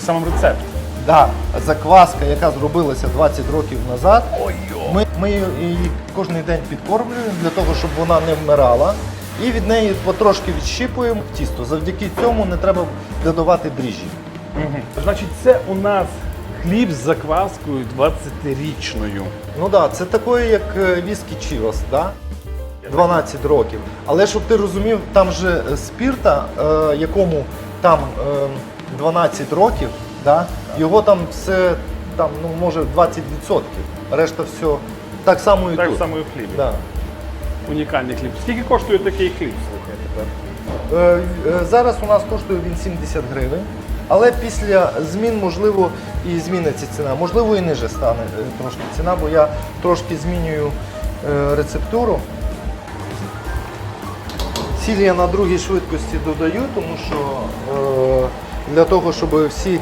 Сам рецепт. Да, закваска, яка зробилася 20 років назад, ми, ми її кожен день підкормлюємо для того, щоб вона не вмирала. І від неї потрошки відщіпуємо тісто. Завдяки цьому не треба додавати дріжджі. Значить, це у нас хліб з закваскою 20-річною. Ну так, да, це такої, як е, віскі Чівас, да? 12 років. Але щоб ти розумів, там же е, спірта, е, якому там е, 12 років, да? його там все там, ну, може 20%. Решта все так само і Так тут. само і в хлібі. Да. Унікальний хліб. Скільки коштує такий хліб? Слухай тепер. Е, е, Зараз у нас коштує він 70 гривень, але після змін, можливо, і зміниться ціна. Можливо, і ниже стане е, трошки ціна, бо я трошки змінюю е, рецептуру. Сіль я на другій швидкості додаю, тому що е, для того, щоб всі